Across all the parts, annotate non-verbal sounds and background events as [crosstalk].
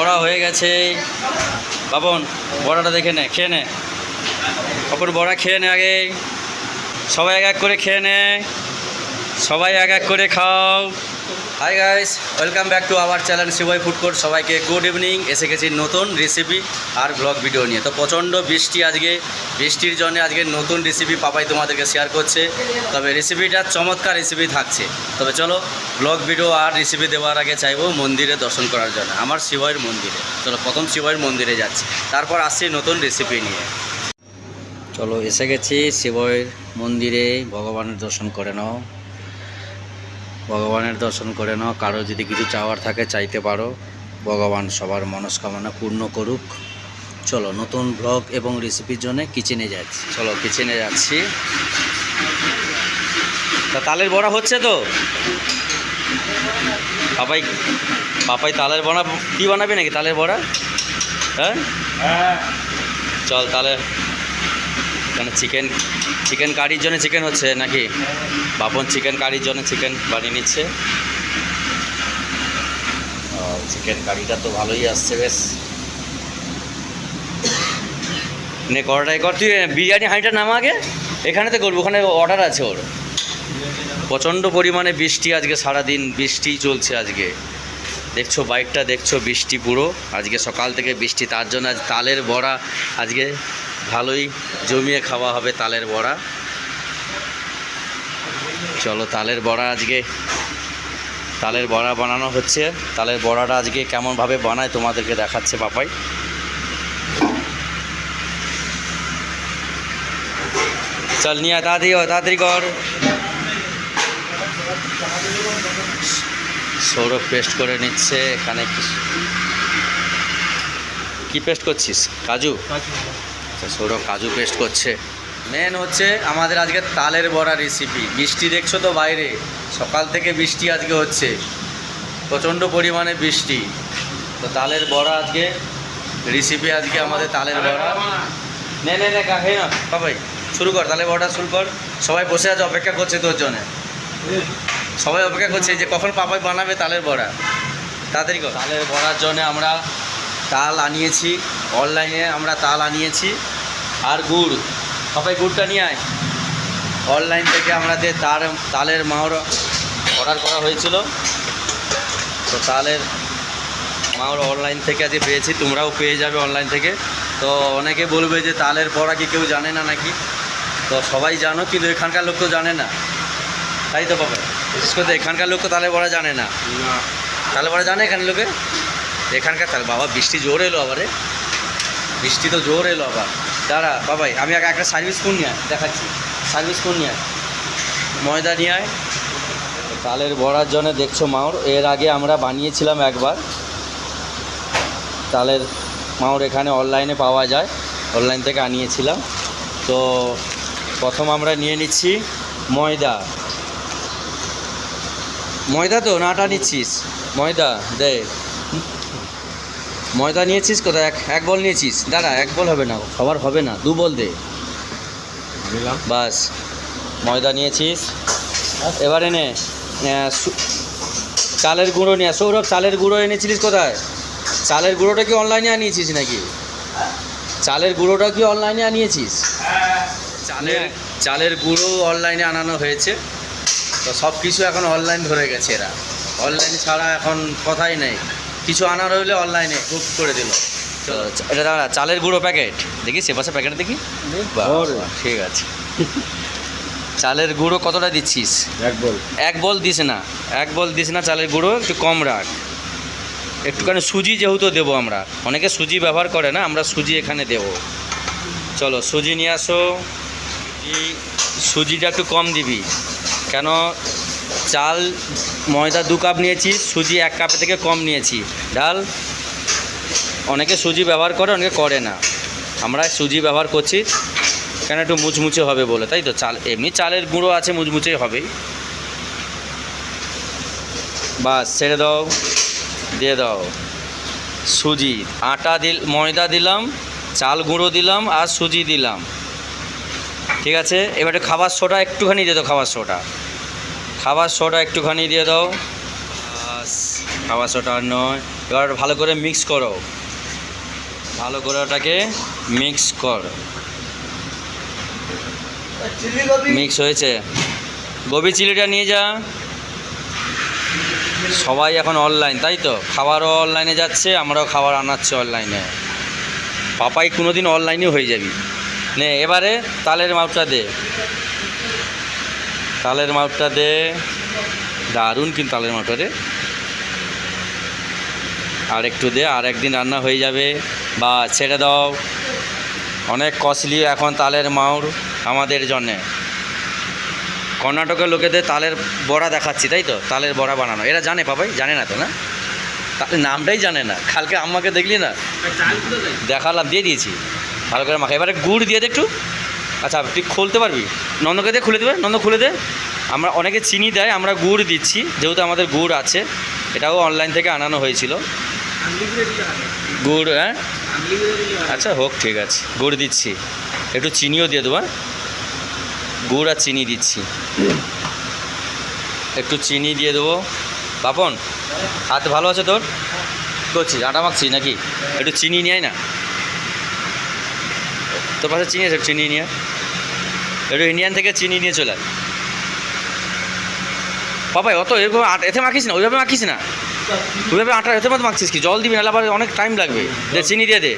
বড়া হয়ে গেছে। বাবন, বড়াটা দেখে নে, খেয়ে নে। অপর বড়া খেয়ে নে আগে। সবাই এক এক করে খেয়ে নে। সবাই এক এক করে খাও। Hi guys welcome back to our channel CY food court সবাইকে গুড ইভিনিং এসে গেছি নতুন রেসিপি আর ব্লগ ভিডিও নিয়ে। তো প্রচণ্ড বৃষ্টি আজকে, বৃষ্টির জন্য আজকে নতুন রেসিপি পাপাই তোমাদেরকে শেয়ার করছে। তবে রেসিপিটা চমৎকার রেসিপি থাকছে। তবে চলো ব্লগ ভিডিও আর রেসিপি দেওয়ার আগে চাইব মন্দিরে দর্শন করার জন্য, আমার শিবয়ের মন্দিরে। চলো প্রথম শিবয়ের মন্দিরে যাচ্ছি, তারপর আসছি নতুন রেসিপি নিয়ে। চলো এসে গেছি শিবয়ের মন্দিরে, ভগবানের দর্শন করে নাও। ভগবানের দর্শন করে নাও। কারও যদি কিছু চাওয়ার থাকে চাইতে পারো। ভগবান সবার মনস্কামনা পূর্ণ করুক। চলো নতুন ব্লগ এবং রেসিপির জন্য কিচেনে যাচ্ছি। চলো কিচেনে যাচ্ছি। তা তালের বড়া হচ্ছে তো? পাপাই পাপাই তালের বড়া কি বানাবি নাকি তালের বড়া? হ্যাঁ? চল তাহলে এখানে চিকেন চিকেন কারির জন্য চিকেন হচ্ছে নাকি? বাপন চিকেন কারির জন্য চিকেন বানিয়ে নিচ্ছে। চিকেন কারিটা তো ভালোই আসছে বেশ। নে কড়াই কর। তুই বিরিয়ানি হাঁড়িটা নামা আগে। এখানে তো করব, ওখানে অর্ডার আছে ওর। প্রচণ্ড পরিমাণে বৃষ্টি আজকে, সারাদিন বৃষ্টি চলছে আজকে। দেখছ, বাইকটা দেখছ, বৃষ্টি পুরো। আজকে সকাল থেকে বৃষ্টি, তার জন্য আজ তালের বড়া আজকে ভালোই জমিয়ে খাওয়া হবে তালের বড়া। চলো, তালের বড়া আজকে তালের বড়া বানানো হচ্ছে। তালের বড়াটা আজকে কেমনভাবে বানায় তোমাদেরকে দেখাচ্ছে পাপাই। চল, নিয়ে তাড়াতাড়ি তাড়াতাড়ি কর। সৌরভ পেস্ট করে নিচ্ছে, এখানে কি পেস্ট করছিস? কাজু। আচ্ছা সৌরভ কাজু পেস্ট করছে। মেন হচ্ছে আমাদের আজকে তালের বড়া রেসিপি বৃষ্টি দেখছ তো বাইরে? সকাল থেকে বৃষ্টি আজকে হচ্ছে। প্রচণ্ড পরিমাণে বৃষ্টি। তো তালের বড়া আজকে রেসিপি আজকে আমাদের তালের বড়া। নে নে নে কাহে না, বাবাই। শুরু কর, তালের বড়া শুরু কর। সবাই বসে আছে, অপেক্ষা করছে তোর জন্য। সবাই অপেক্ষা করছে যে কখন পাপাই বানাবে তালের বড়া? তাড়াতাড়ি কর। তালের বড়ার জন্য আমরা তাল আনিয়েছি অনলাইনে আমরা তাল আনিয়েছি। আর গুড় সবাই গুড়টা নিয়ে আয়। অনলাইন থেকে আমাদের তার তালের মাওর অর্ডার করা হয়েছিল। তো তালের মাওর অনলাইন থেকে আজকে পেয়েছি তোমরাও পেয়ে যাবে অনলাইন থেকে। তো অনেকে বলবে যে তালের বড়া কি কেউ জানে না নাকি? তো সবাই জানো কিন্তু এখানকার লোক তো জানে না। তাই তো বাবা? বিশেষ করে এখানকার লোক তো তালের বড়া জানে না। তালে বড়া জানে এখানে লোকে? এখানকার তালে বাবা, বৃষ্টি জোর এলো আবারে বৃষ্টি তো জোর এলো আবার। দাঁড়া, বাবাই, আমি আগে একটা সার্ভিস কোন নিয়ে দেখাচ্ছি। সার্ভিস কোন নিয়ে ময়দা নিয়ে আয়। তালের বড়ার জন্য দেখছ মাওর, এর আগে আমরা বানিয়েছিলাম একবার। তালের মাওর এখানে অনলাইনে পাওয়া যায় অনলাইন থেকে আনিয়েছিলাম। তো প্রথম আমরা নিয়ে নিচ্ছি ময়দা। ময়দা তো নাটা নিচ্ছিস। ময়দা, দে। ময়দা নিয়েছিস কোথায়? এক এক বল নিয়েছিস। দাঁড়া এক বল হবে না। সবার হবে না দু বল দে। বাস। ময়দা নিয়েছিস। এবারে নে। আহ, সু- চালের গুঁড়ো নিয়ে। সৌরভ চালের গুঁড়ো এনেছিলিস কোথায়? চালের গুঁড়োটা কি অনলাইনে আনিয়েছিস নাকি? চালের গুঁড়োটা কি অনলাইনে আনিয়েছিস? চালের চালের গুঁড়ো অনলাইনে আনানো হয়েছে। তো সব কিছু এখন অনলাইন ধরে গেছে এরা। অনলাইন ছাড়া এখন কথাই নেই। কিছু আনার হইলে অনলাইনে বুক করে দিল। এটা দাঁড়া চালের গুঁড়ো প্যাকেট দেখি সে পাশে প্যাকেট দেখি? ঠিক আছে। চালের গুঁড়ো কতটা দিচ্ছিস? এক বল। এক বল দিস না। এক বল দিস না চালের গুঁড়ো একটু কম রাখ। একটুখানি সুজি যেহেতু দেবো আমরা। অনেকে সুজি ব্যবহার করে না আমরা সুজি এখানে দেব। চলো সুজি নিয়ে আসো। সুজি সুজিটা একটু কম দিবি। কেন চাল, ময়দা দু কাপ নিয়েছি, সুজি এক কাপের থেকে কম নিয়েছি। ডাল, অনেকে সুজি ব্যবহার করে, অনেকে করে না। আমরা সুজি ব্যবহার করছি, কেন একটু মুচমুচে হবে বলে, তাই তো? চাল, এমনি চালের গুঁড়ো আছে, মুচমুচেই হবেই। বাস, ছেড়ে দাও, দিয়ে দাও। সুজি, আটা দিল, ময়দা দিলাম, চাল গুঁড়ো দিলাম, আর সুজি দিলাম। ঠিক আছে? এবারে খাবার সোডা, একটুখানি দিয়ে দাও খাবার সোডা। খাবার সোডা একটুখানি দিয়ে দাও। খাবার আর নয়। এবার ভালো করে মিক্স করো। ভালো করে ওটাকে মিক্স কর। মিক্স হয়েছে। গোবি চিলিটা নিয়ে যা। সবাই এখন অনলাইন তাই তো? খাবারও অনলাইনে যাচ্ছে, আমরাও খাবার আনাচ্ছি অনলাইনে পাপাই কোনো দিন অনলাইনেও হয়ে যাবি। নে, এবারে তালের মাপটা দে। তালের মাপটা দে। দারুণ কিন্তু তালের মাপটা দে আর একটু দে আর একদিন রান্না হয়ে যাবে। বা ছেড়ে দাও। অনেক কস্টলি এখন তালের মাউর আমাদের জন্যে। কর্ণাটকের লোকেদের তালের বড়া দেখাচ্ছি তাই তো? তালের বড়া বানানো। এরা জানে পাপাই জানে না তো না? তাদের নামটাই জানে না। কালকে আম্মাকে দেখলি না? দেখালাম দিয়ে দিয়েছি। ভালো করে মাখা। এবারে গুড় দিয়ে দে একটু। আচ্ছা তুই খুলতে পারবি? নন্দকে দিয়ে খুলে দেবে। নন্দ, খুলে দে। আমরা অনেকে চিনি দেয়, আমরা গুড় দিচ্ছি, যেহেতু আমাদের গুড় আছে। এটাও অনলাইন থেকে আনানো হয়েছিল। গুড় হ্যাঁ? আচ্ছা হোক, ঠিক আছে। গুড় দিচ্ছি। একটু চিনিও দিয়ে দেবো হ্যাঁ? গুড় আর চিনি দিচ্ছি। একটু চিনি দিয়ে দেবো। বাপন হাত ভালো আছে তোর? করছিস আটা মাখছি নাকি? একটু চিনি নিয়ে না। তোর পাশে চিনি আছে চিনি নিয়ে। একটু ইন্ডিয়ান থেকে চিনি নিয়ে চলে আয়। বাবাই অত এরকম আটা এতে মাখিস না ওইভাবে মাখিস না। ওইভাবে আটা এতে মতো মাখছিস কি? জল দিবি নাহলে আবার অনেক টাইম লাগবে। দে চিনি দিয়ে দে।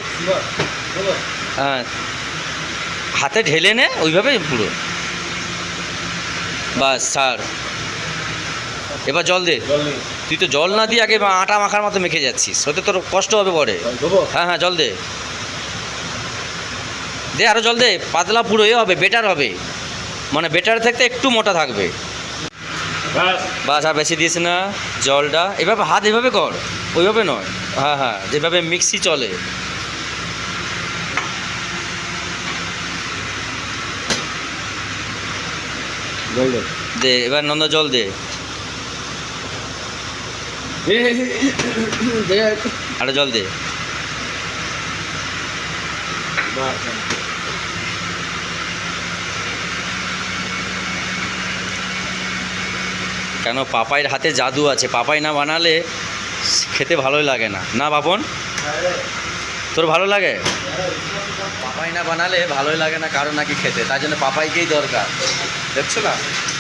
হ্যাঁ। হাতে ঢেলে নে ওইভাবে পুরো। বাস স্যার এবার জল দে। তুই তো জল না দিয়ে আগে আটা মাখার মতো মেখে যাচ্ছিস। ওতে তোর কষ্ট হবে পরে। হ্যাঁ হ্যাঁ জল দে। দে আরও জল দে পাতলা পুরো এ হবে বেটার হবে। মানে বেটার থাকতে একটু মোটা থাকবে। বাস আর বেশি দিস না জলটা। এভাবে হাত এভাবে কর ওইভাবে নয়। হ্যাঁ হ্যাঁ যেভাবে মিক্সি চলে। দে। এবার নন্দ জল দে। আরও জল দে। কেন পাপাইয়ের হাতে জাদু আছে? পাপাই না বানালে খেতে ভালোই লাগে না। না বাপন? তোর ভালো লাগে? পাপাই না বানালে ভালোই লাগে না কারও নাকি খেতে তার জন্য পাপাইকেই দরকার। দেখছ না?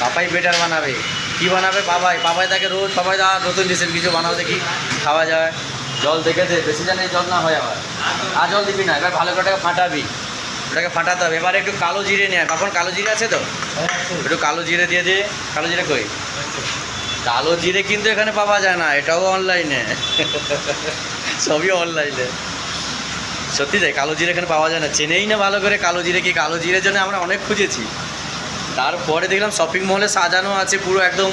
পাপাই বেটার বানাবে। কি বানাবে পাপাই? পাপাই তাকে রোজ পাপাই দা নতুন ডিশের কিছু বানাও দেখি খাওয়া যায়। জল দেখে দে বেশি জানে জল না হয় আবার। আর জল দিবি না এবার ভালো করে ওটাকে ফাটাবি। ওটাকে ফাটাতে হবে। এবার একটু কালো জিরে নিয়ে। পাপন কালো জিরে আছে তো? একটু কালো জিরে দিয়ে দে। কালো জিরে কই? কালো জিরে কিন্তু এখানে পাওয়া যায় না, এটাও অনলাইনে সবই অনলাইনে সত্যি তাই, কালো জিরে এখানে পাওয়া যায় না। চেনেই না ভালো করে কালো জিরে কি, কালো জিরের জন্য আমরা অনেক খুঁজেছি। তারপরে দেখলাম শপিং মলে সাজানো আছে, পুরো একদম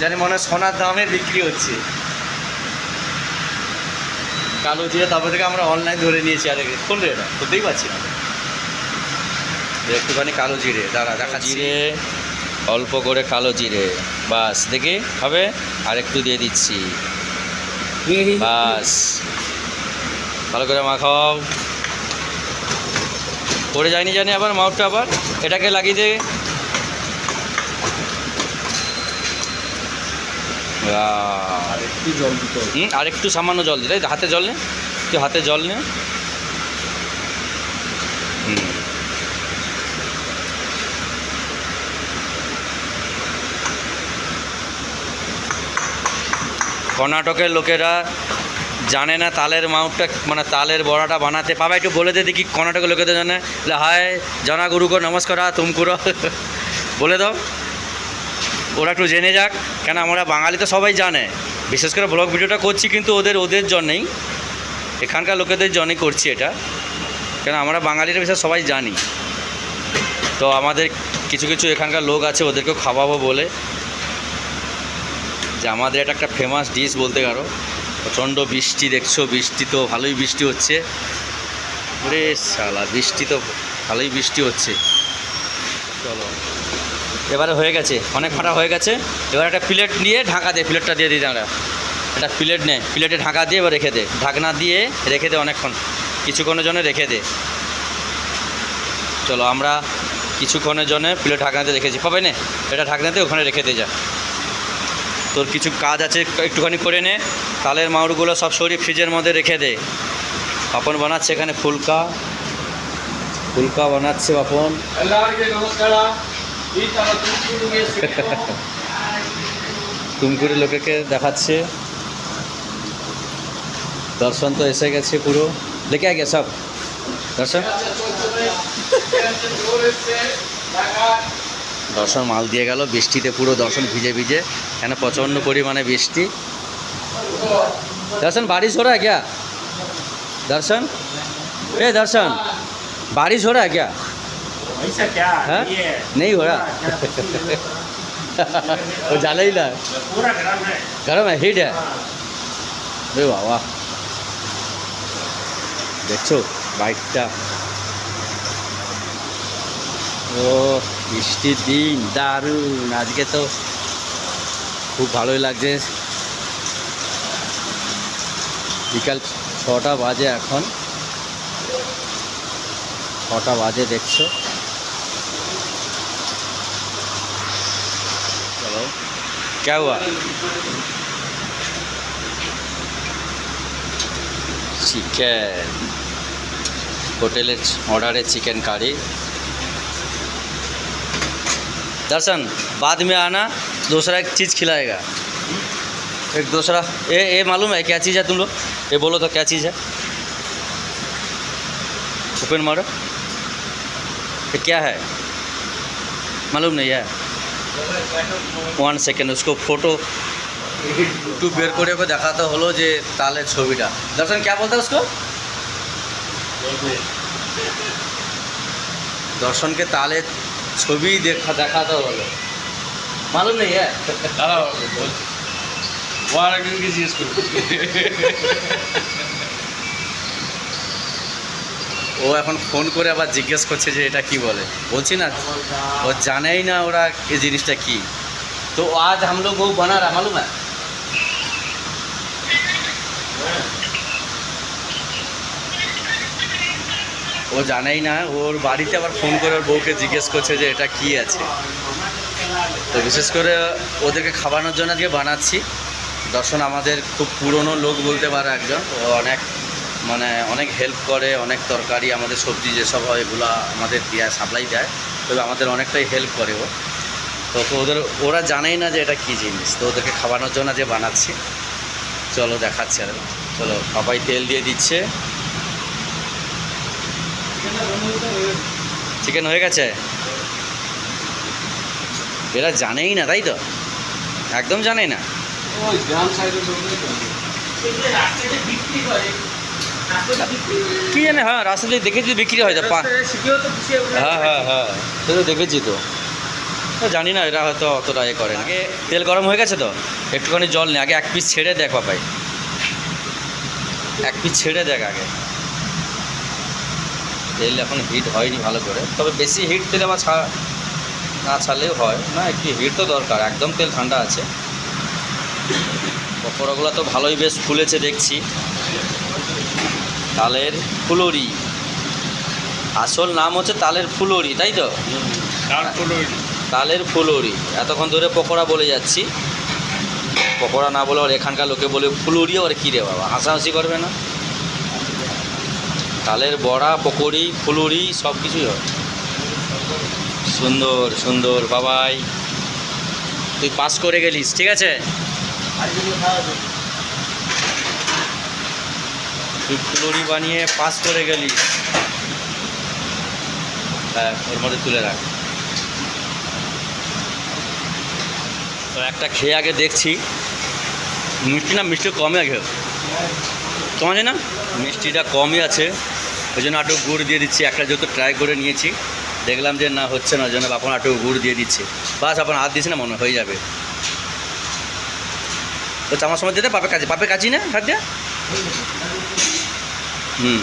জানি মনে হয় সোনার দামে বিক্রি হচ্ছে। কালো জিরে তারপর থেকে আমরা অনলাইন ধরে নিয়েছি আর রে এটা, খুলতেই পারছি না। একটুখানি কালো জিরে, দাঁড়া দেখা জিরে অল্প করে কালো জিরে বাস দেখি হবে? আর একটু দিয়ে দিচ্ছি। বাস। ভালো করে মাখাও। পড়ে যায়নি জানি আবার মাউটটা আবার? এটাকে লাগিয়ে দে। আর একটু সামান্য জল দিলে হাতে জল নে। তুই হাতে জল নে। কর্ণাটকের লোকেরা জানে না তালের মাউটটা মানে তালের বড়াটা বানাতে। পাবা একটু বলে দে দেখি কর্ণাটকের লোকেদের জানে হায়, জানা গুরু কো নমস্কার তুম করো। [laughs] বলে দাও। ওরা একটু জেনে যাক, কেন আমরা বাঙালি তো সবাই জানে। বিশেষ করে ব্লগ ভিডিওটা করছি কিন্তু ওদের ওদের জন্যেই। এখানকার লোকেদের জন্যই করছি এটা। কেন আমরা বাঙালিরা বিশেষ সবাই জানি। তো আমাদের কিছু কিছু এখানকার লোক আছে, ওদেরকেও খাওয়াবো বলে। যে আমাদের এটা একটা ফেমাস ডিশ বলতে পারো। প্রচণ্ড বৃষ্টি, দেখছ? বৃষ্টি তো ভালোই বৃষ্টি হচ্ছে। ওরে শালা, বৃষ্টি তো ভালোই বৃষ্টি হচ্ছে। চলো। এবারে হয়ে গেছে। অনেক ফাটা হয়ে গেছে। এবার একটা প্লেট নিয়ে ঢাকা দে প্লেটটা দিয়ে দিই দাঁড়া একটা প্লেট নে। প্লেটে ঢাকা দিয়ে এবার রেখে দে। ঢাকনা দিয়ে রেখে দে অনেকক্ষণ। কিছুক্ষণের জন্য রেখে দে। চলো, আমরা কিছুক্ষণের জন্য প্লেট ঢাকনাতে রেখেছি। পাবে নে? এটা ঢাকনাতে ওখানে রেখে দে যা। তোর কিছু কাজ আছে একটুখানি করে নে। তালের মাউরগুলো সব সরিয়ে ফ্রিজের মধ্যে রেখে দে। আপন বানাচ্ছে এখানে ফুলকা। ফুলকা বানাচ্ছে পাপন তুমকুরি লোকেকে দেখাচ্ছে। দর্শন তো এসে গেছে পুরো। দেখে আগে সব। দর্শন। দর্শন মাল দিয়ে গেল বৃষ্টিতে পুরো দর্শন ভিজে ভিজে এখানে প্রচণ্ড পরিমাণে বৃষ্টি दर्शन बारिश हो रहा है क्या दर्शन ए दर्शन बारिश हो रहा है क्या ऐसा क्या हाँ? ये नहीं हो रहा वो जाला ही ना पूरा गरम है गरम है हिट है রে বাবা দেখছো বাইকটা ও বৃষ্টির দিন দারুণ আজকে তো খুব ভালোই লাগছে বিকাল ছটা বাজে এখন ছটা বাজে দেখছো চলো क्या हुआ চিকেন হোটেলের অর্ডারে চিকেন কারি दर्शन बाद में आना दूसरा एक चीज़ खिलाएगा एक दूसरा ये ये मालूम है क्या चीज़ है तुम लोग ये बोलो तो क्या चीज़ है ओपन मारो ये क्या है मालूम नहीं है ওয়ান সেকেন্ড उसको फोटो একটু বের করে ওকে দেখাতে হলো যে তালের ছবিটা দর্শন কে বলতে उसको দর্শনকে তালের ছবি দেখা দেখাতে বলে মালুম নেই হ্যাঁ? জিজ্ঞেস করব? ও এখন ফোন করে আবার জিজ্ঞেস করছে যে এটা কি বলে। বলছি না ও জানেই না ওরা এই জিনিসটা কি। তো আজ হাম বউ বানারা মালুম হ্যাঁ? ও জানেই না, ওর বাড়িতে আবার ফোন করে ওর বউকে জিজ্ঞেস করছে যে এটা কি আছে। তো বিশেষ করে ওদেরকে খাওয়ানোর জন্য আজকে বানাচ্ছি। দর্শন আমাদের খুব পুরনো লোক বলতে পারে একজন। ও অনেক মানে অনেক হেল্প করে, অনেক তরকারি, আমাদের সবজি যেসব হয় এগুলো আমাদের দেয় সাপ্লাই দেয়। তবে আমাদের অনেকটাই হেল্প করে ও। তো ওদের, ওরা জানেই না যে এটা কী জিনিস। তো ওদেরকে খাওয়ানোর জন্য যে বানাচ্ছি। চলো দেখাচ্ছি আর চলো পাপাই তেল দিয়ে দিচ্ছে। চিকেন হয়ে গেছে? এরা জানেই না তাই তো? একদম জানেই না। কি জানে হ্যাঁ রাস্তাতে দেখেছি বিক্রি হয় তো পা হ্যাঁ হ্যাঁ হ্যাঁ সে তো দেখেছি তো। জানি না এরা হয়তো অতটা এ করে না। আগে তেল গরম হয়ে গেছে তো? একটুখানি জল নেই আগে এক পিস ছেড়ে দেখ বাপাই। এক পিস ছেড়ে দেখ আগে। তেল এখন হিট হয়নি ভালো করে। তবে বেশি হিট তেল আবার ছা না ছাড়লেও হয়। না একটু হিট তো দরকার একদম তেল ঠান্ডা আছে। পকোড়াগুলো তো ভালোই বেশ ফুলেছে দেখছি। তালের ফুলরি। আসল নাম হচ্ছে তালের ফুলুরি তাই তো? তালের ফুলরি। এতক্ষণ ধরে পকোড়া বলে যাচ্ছি। পকোড়া না বলে ওর এখানকার লোকে বলে ফুলুরি ওর কী রে বাবা হাসাহাসি করবে না। তালের বড়া, পকোড়ি, ফুলুরি সব কিছুই হয়। সুন্দর সুন্দর, বাবাই। তুই পাস করে গেলিস, ঠিক আছে? তুই ফুলুরি বানিয়ে পাস করে গেলিস। হ্যাঁ ওর মধ্যে তুলে রাখ। একটা খেয়ে আগে দেখছি। মিষ্টি না, মিষ্টি কমে আগে। তোমার না মিষ্টিটা কমই আছে। ওই জন্য একটু গুড় দিয়ে দিচ্ছি। একটা যেহেতু ট্রাই করে নিয়েছি। দেখলাম যে না, হচ্ছে না, ওই জন্য এখন একটু গুড় দিয়ে দিচ্ছে। বাস আপনার হাত দিচ্ছে না, মনে হয়ে যাবে। তো চামার সময় দিতে, পাপের কাছে পাপের কাছেই না, হাত দিয়ে? হুম।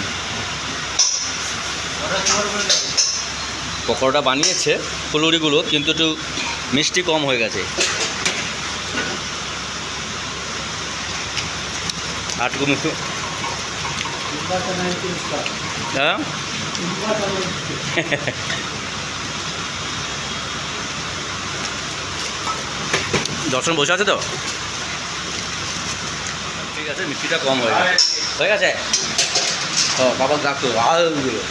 পকোড়াটা বানিয়েছে ফুলুরিগুলো, কিন্তু একটু মিষ্টি কম হয়ে গেছে। আটকু হ্যাঁ? দর্শন বসে আছে তো? ঠিক আছে, মিষ্টিটা কম হয়ে গেছে। হয়ে গেছে? ও বাবা ডাকতো আলগুলো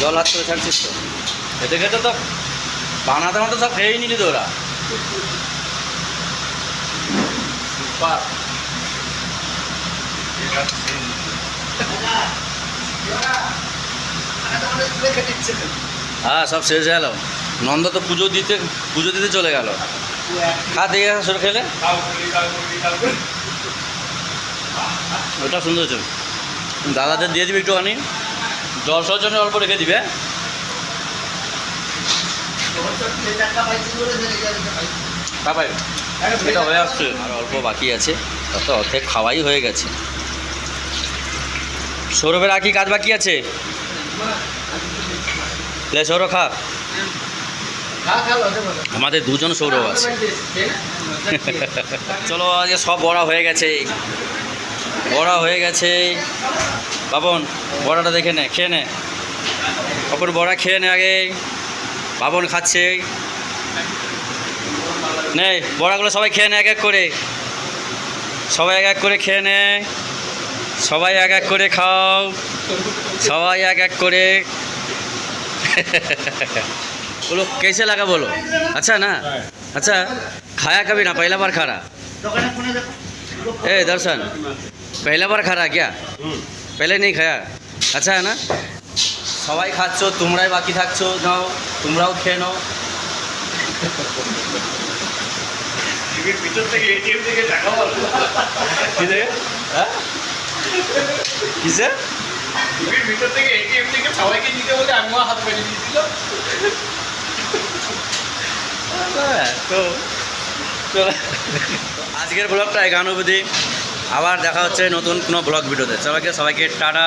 জল হাত করে ছাড়ছিস তো? এতে খেতে তো বানাতে মতো সব খেয়েই নিলি তো ওরা। হ্যাঁ সব শেষ হয়ে গেল। নন্দ তো পুজো দিতে পুজো দিতে চলে গেল। খা দিয়ে সর খেলে? ওটা সুন্দর হচ্ছে দাদাদের দিয়ে দিবি একটুখানি। সর জন্য অল্প রেখে দিবে। তারপরে এটা হয়ে আসছে। আর অল্প বাকি আছে। তত অর্ধেক খাওয়াই হয়ে গেছে। সৌরভের আর কি কাজ বাকি আছে? সৌরভ, খা। আমাদের দুজন সৌরভ আছে। [laughs] চলো, আজকে সব বড়া হয়ে গেছে। বড়া হয়ে গেছে। বাবন, বড়াটা দেখে নে, খেয়ে নে। অপর বড়া খেয়ে নে আগে। বাবন খাচ্ছে। নে, বড়াগুলো সবাই খেয়ে নে এক এক করে। সবাই এক এক করে খেয়ে নে। সবাই এক এক করে খাও সবাই এক এক করে बोलो कैसे लगा बोलो अच्छा ना अच्छा खाया कभी ना पहला बार खा रहा ए दर्शन पहला बार खा रहा क्या पहले नहीं खाया अच्छा है ना সবাই খাচ্ছ তোমরাই বাকি থাকছো নাও তোমরাও খেয়ে নাও ভিতর থেকে এটিএম থেকে টাকা বলো কিসে? হ্যাঁ টিভির ভিতর থেকে এটিএম থেকে সবাইকে বলে আমিও হাত দিয়েছিল তো। চলো। আজকের ব্লগটা এগানো অবধি। আবার দেখা হচ্ছে নতুন কোনো ব্লগ ভিডিওতে। সবাইকে সবাইকে টাটা।